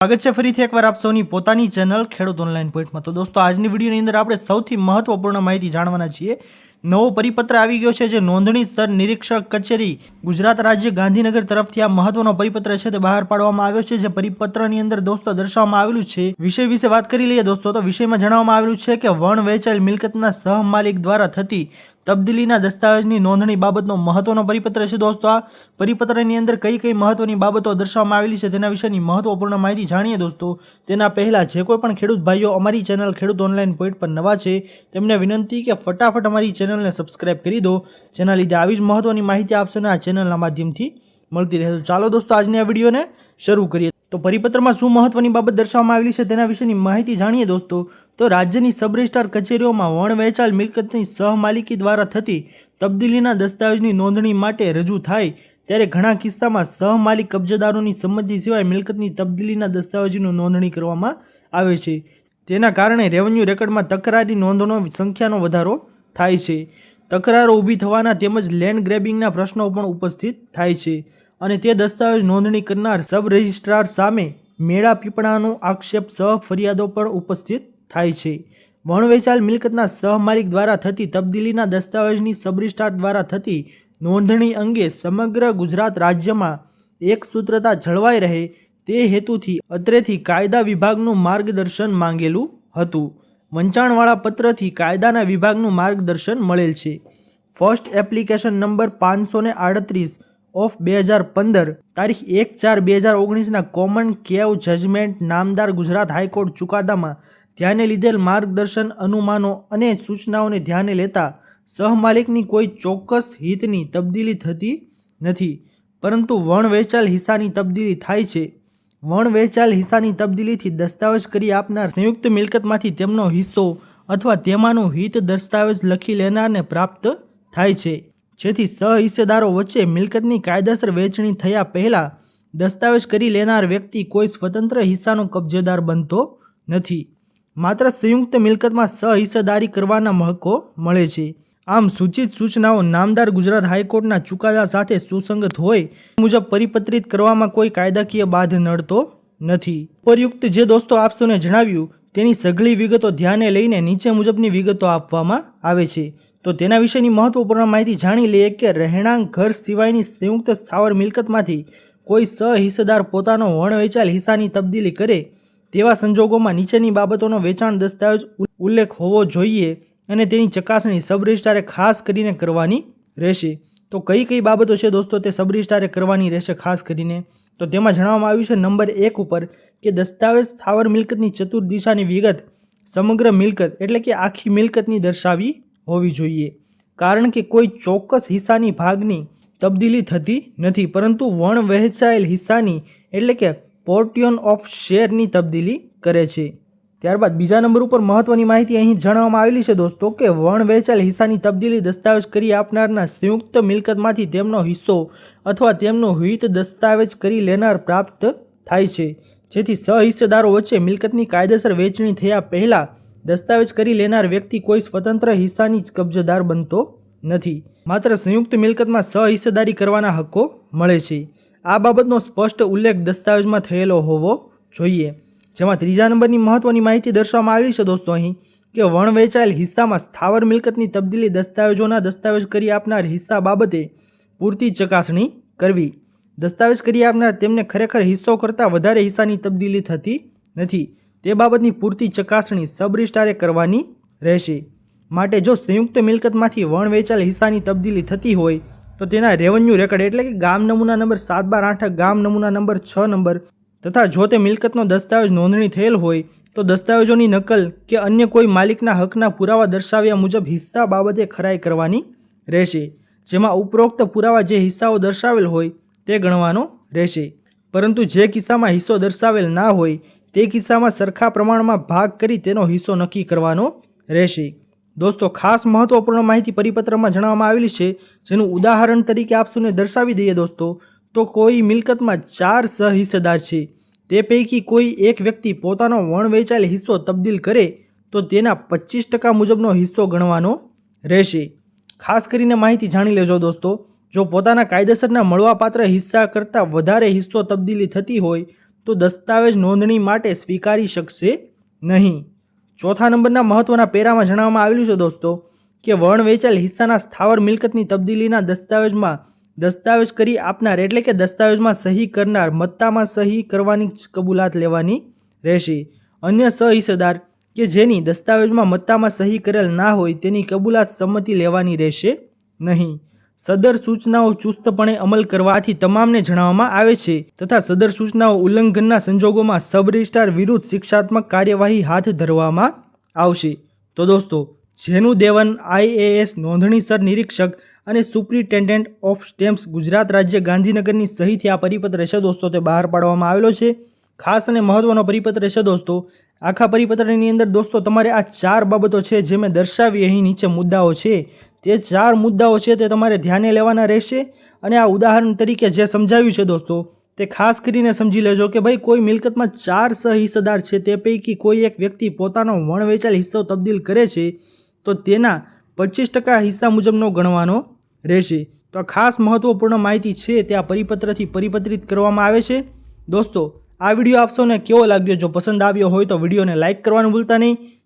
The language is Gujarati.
સ્વાગત છે ફરીથી એકવાર આપ સૌની પોતાની ચેનલ ખેડૂત ઓનલાઈન પોઈન્ટમાં તો દોસ્તો, આજની વિડીયોની અંદર આપણે સૌથી મહત્વપૂર્ણ માહિતી જાણવાના છીએ. નવો પરિપત્ર આવી ગયો છે જે નોંધણી સ્તર નિરીક્ષક કચેરી ગુજરાત રાજ્ય ગાંધીનગર તરફથી આ મહત્વનો પરિપત્ર છે તે બહાર પાડવામાં આવ્યો છે, જે પરિપત્રની અંદર દોસ્તો દર્શાવવામાં આવેલું છે. વિષય વિશે વાત કરી લઈએ દોસ્તો, તો વિષયમાં જણાવવામાં આવેલું છે કે વણ વેચાયેલ મિલકતના સહમાલિક દ્વારા થતી તબદીલીના દસ્તાવેજની નોંધણી બાબતનો મહત્વનો પરિપત્ર છે દોસ્તો. આ પરિપત્રની અંદર કઈ કઈ મહત્વની બાબતો દર્શાવવામાં આવેલી છે તેના વિશેની મહત્વપૂર્ણ માહિતી જાણીએ દોસ્તો. તેના પહેલા જે કોઈ પણ ખેડૂત ભાઈઓ અમારી ચેનલ ખેડૂત ઓનલાઈન પોઈન્ટ પર નવા છે, તેમને વિનંતી કે ફટાફટ અમારી ચેનલને સબસ્ક્રાઇબ કરી દો. જેના લીધે આવી જ મહત્વની માહિતી આપશે આ ચેનલના માધ્યમથી મળતી રહેશે ચાલો દોસ્તો આજની આ વિડીયોને શરૂ કરીએ. તો પરિપત્રમાં શું મહત્વની બાબત દર્શાવવામાં આવેલી છે તેના વિશેની માહિતી જાણીએ દોસ્તો. તો રાજ્યની સબ કચેરીઓમાં વણ વેચાયેલ મિલકતની સહમાલિકી દ્વારા થતી તબદીલીના દસ્તાવેજની નોંધણી માટે રજૂ થાય ત્યારે ઘણા કિસ્સામાં સહમાલિક કબજેદારોની સંમતિ સિવાય મિલકતની તબદીલીના દસ્તાવેજની નોંધણી કરવામાં આવે છે. તેના કારણે રેવન્યુ રેકર્ડમાં તકરારી નોંધોનો સંખ્યાનો વધારો થાય છે. તકરારો ઊભી થવાના તેમજ લેન્ડ ગ્રેબિંગના પ્રશ્નો પણ ઉપસ્થિત થાય છે અને તે દસ્તાવેજ નોંધણી કરનાર સબ રજિસ્ટ્રાર સામે મેળા પીપળાનો આક્ષેપ સહ ફરિયાદો પણ ઉપસ્થિત થાય છે. વણ વેચાયેલ મિલકતના સહમાલિક દ્વારા થતી તબદીલીના દસ્તાવેજની સબરિસ્ટાર દ્વારા થતી નોંધણી અંગે સમગ્ર ગુજરાત રાજ્યમાં એક સૂત્રતા જળવાઈ રહે તે હેતુથી અત્રેથી કાયદા વિભાગનું માર્ગદર્શન માંગેલું હતું. વંચાણવાળા પત્રથી કાયદાના વિભાગનું માર્ગદર્શન મળેલ છે. ફર્સ્ટ એપ્લિકેશન નંબર પાંચસો ને આડત્રીસ ઓફ બે હજાર પંદર, તારીખ એક ચાર બે હજાર ઓગણીસના કોમન કેવ જજમેન્ટ નામદાર ગુજરાત હાઈકોર્ટ ચુકાદામાં ધ્યાને લીધેલ માર્ગદર્શન, અનુમાનો અને સૂચનાઓને ધ્યાને લેતા સહમાલિકની કોઈ ચોક્કસ હિતની તબદીલી થતી નથી. પરંતુ વણ વેચાલ હિસ્સાની તબદીલી થાય છે. વણ વેચાયેલ હિસ્સાની તબદીલીથી દસ્તાવેજ કરી આપનાર સંયુક્ત મિલકતમાંથી તેમનો હિસ્સો અથવા તેમાંનું હિત દસ્તાવેજ લખી લેનારને પ્રાપ્ત થાય છે. જેથી સહહિસ્સેદારો વચ્ચે મિલકતની કાયદેસર વહેંચણી થયા પહેલાં દસ્તાવેજ કરી લેનાર વ્યક્તિ કોઈ સ્વતંત્ર હિસ્સાનો કબજેદાર બનતો નથી. માત્ર સંયુક્ત મિલકતમાં સહિસ્સેદારી કરવાના મહકો મળે છે. આમ સૂચિત સૂચનાઓ નામદાર ગુજરાત હાઈકોર્ટના ચુકાદા સાથે સુસંગત હોય મુજબ પરિપત્રિત કરવામાં કોઈ કાયદાકીય બાધ નડતો નથી. ઉપરયુક્ત જે દોસ્તો આપસોને જણાવ્યું, તેની સઘળી વિગતો ધ્યાને લઈને નીચે મુજબની વિગતો આપવામાં આવે છે. તો તેના વિશેની મહત્વપૂર્ણ માહિતી જાણી લઈએ કે રહેણાંક ઘર સિવાયની સંયુક્ત સ્થાવર મિલકતમાંથી કોઈ સહિસ્સેદાર પોતાનો વણવેચાયેલ હિસ્સાની તબદીલી કરે તેવા સંજોગોમાં નીચેની બાબતોનો વેચાણ દસ્તાવેજ ઉલ્લેખ હોવો જોઈએ અને તેની ચકાસણી સબ ખાસ કરીને કરવાની રહેશે. તો કઈ કઈ બાબતો છે દોસ્તો તે સબ રજિસ્ટ્રારે કરવાની રહેશે ખાસ કરીને? તો તેમાં જણાવવામાં આવ્યું છે નંબર એક ઉપર કે દસ્તાવેજ સ્થાવર મિલકતની ચતુર્દિશાની વિગત સમગ્ર મિલકત એટલે કે આખી મિલકતની દર્શાવી હોવી જોઈએ. કારણ કે કોઈ ચોક્કસ હિસ્સાની ભાગની તબદીલી થતી નથી, પરંતુ વણ વહેંચાયેલ હિસ્સાની એટલે કે પોર્ટિયન ઓફ શેરની તબદીલી કરે છે. ત્યારબાદ બીજા નંબર ઉપર મહત્વની માહિતી અહીં જણાવવામાં આવેલી છે દોસ્તો કે વણ વહેંચાયેલ હિસ્સાની તબદીલી દસ્તાવેજ કરી આપનારના સંયુક્ત મિલકતમાંથી તેમનો હિસ્સો અથવા તેમનો હિત દસ્તાવેજ કરી લેનાર પ્રાપ્ત થાય છે. જેથી સહિસ્સેદારો વચ્ચે મિલકતની કાયદેસર વહેંચણી થયા પહેલાં દસ્તાવેજ કરી લેનાર વ્યક્તિ કોઈ સ્વતંત્ર હિસ્સાની જ કબજેદાર બનતો નથી. માત્ર સંયુક્ત મિલકતમાં સહિસ્સેદારી કરવાના હક્કો મળે છે. આ બાબતનો સ્પષ્ટ ઉલ્લેખ દસ્તાવેજમાં થયેલો હોવો જોઈએ. જેમાં ત્રીજા નંબરની મહત્વની માહિતી દર્શાવવામાં આવી છે દોસ્તો અહીં, કે વણ વેચાયેલ હિસ્સામાં સ્થાવર મિલકતની તબદીલી દસ્તાવેજોના દસ્તાવેજ કરી આપનાર હિસ્સા બાબતે પૂરતી ચકાસણી કરવી. દસ્તાવેજ કરી આપનાર તેમને ખરેખર હિસ્સો કરતાં વધારે હિસ્સાની તબદીલી થતી નથી. તે બાબતની પૂરતી ચકાસણી સબ રજિસ્ટ્રારે કરવાની રહેશે. માટે જો સંયુક્ત મિલકતમાંથી વણ વેચાયેલ હિસ્સાની તબદીલી થતી હોય તો તેના રેવન્યુ રેકર્ડ એટલે કે ગામ નમૂના નંબર સાત બાર આઠ, ગામ નમૂના નંબર છ નંબર તથા જો તે મિલકતનો દસ્તાવેજ નોંધણી થયેલ હોય, તો દસ્તાવેજોની નકલ કે અન્ય કોઈ માલિકના હકના પુરાવા દર્શાવ્યા મુજબ હિસ્સા બાબતે ખરાઈ કરવાની રહેશે, જેમાં ઉપરોક્ત પુરાવા જે હિસ્સાઓ દર્શાવેલ હોય, તે ગણવાનો રહેશે. પરંતુ જે કિસ્સામાં હિસ્સો દર્શાવેલ ના હોય, તે કિસ્સામાં સરખા પ્રમાણમાં ભાગ કરી તેનો હિસ્સો નક્કી કરવાનો રહેશે. દોસ્તો, ખાસ મહત્વપૂર્ણ માહિતી પરિપત્રમાં જણાવવામાં આવેલી છે, જેનું ઉદાહરણ તરીકે આપસુને દર્શાવી દઈએ દોસ્તો, તો કોઈ મિલકતમાં ચાર સહિસ્સેદાર છે. તે પૈકી કોઈ એક વ્યક્તિ પોતાનો વણ વેચાયેલ હિસ્સો તબદીલ કરે, તો તેના પચીસ ટકા મુજબનો હિસ્સો ગણવાનો રહેશે. ખાસ કરીને માહિતી જાણી લેજો દોસ્તો, જો પોતાના કાયદેસરના મળવાપાત્ર હિસ્સા કરતાં વધારે હિસ્સો તબદીલી થતી હોય, તો દસ્તાવેજ નોંધણી માટે સ્વીકારી શકશે નહીં. ચોથા નંબરના મહત્વના પેરામાં જણાવવામાં આવેલું છે દોસ્તો કે વણ વેચાયેલ હિસ્સાના સ્થાવર મિલકતની તબદીલીના દસ્તાવેજમાં દસ્તાવેજ કરી આપનાર એટલે કે દસ્તાવેજમાં સહી કરનાર મત્તામાં સહી કરવાની કબૂલાત લેવાની રહેશે. અન્ય સહિસ્સેદાર કે જેની દસ્તાવેજમાં મત્તામાં સહી કરેલ ના હોય તેની કબૂલાત સંમતિ લેવાની રહેશે નહીં. સદર સૂચનાઓ ચુસ્તપણે અમલ કરવાથી તમામને જણાવવામાં આવે છે તથા સદર સૂચનાઓ ઉલ્લંઘનના સંજોગોમાં સબ રજિસ્ટ્રાર વિરુદ્ધ શિક્ષાત્મક કાર્યવાહી હાથ ધરવામાં આવશે. તો દોસ્તો, જેનું દેવન આઈએએસ નોંધણીસર નિરીક્ષક અને સુપ્રિન્ટેન્ડન્ટ ઓફ સ્ટેમ્પ્સ ગુજરાત રાજ્ય ગાંધીનગરની સહીથી આ પરિપત્ર છે દોસ્તો, તે બહાર પાડવામાં આવેલો છે. ખાસ અને મહત્વનો પરિપત્ર છે દોસ્તો, આખા પરિપત્રની અંદર દોસ્તો, તમારે આ ચાર બાબતો છે જે મેં દર્શાવી, અહીં નીચે મુદ્દાઓ છે. તે ચાર મુદ્દાઓ છે તે તમારે ધ્યાને લેવાના રહેશે. અને આ ઉદાહરણ તરીકે જે સમજાવ્યું છે દોસ્તો, તે ખાસ કરીને સમજી લેજો કે ભાઈ કોઈ મિલકતમાં ચાર સહિસ્સેદાર છે તે પૈકી કોઈ એક વ્યક્તિ પોતાનો વણવેચાલ હિસ્સો તબદીલ કરે છે, તો તેના પચીસ ટકા હિસ્સા મુજબનો ગણવાનો રહેશે. તો આ ખાસ મહત્વપૂર્ણ માહિતી છે તે આ પરિપત્રથી પરિપત્રિત કરવામાં આવે છે. દોસ્તો, આ વીડિયો આપશો ને કેવો લાગ્યો? જો પસંદ આવ્યો હોય તો વિડીયોને લાઇક કરવાનું ભૂલતા નહીં.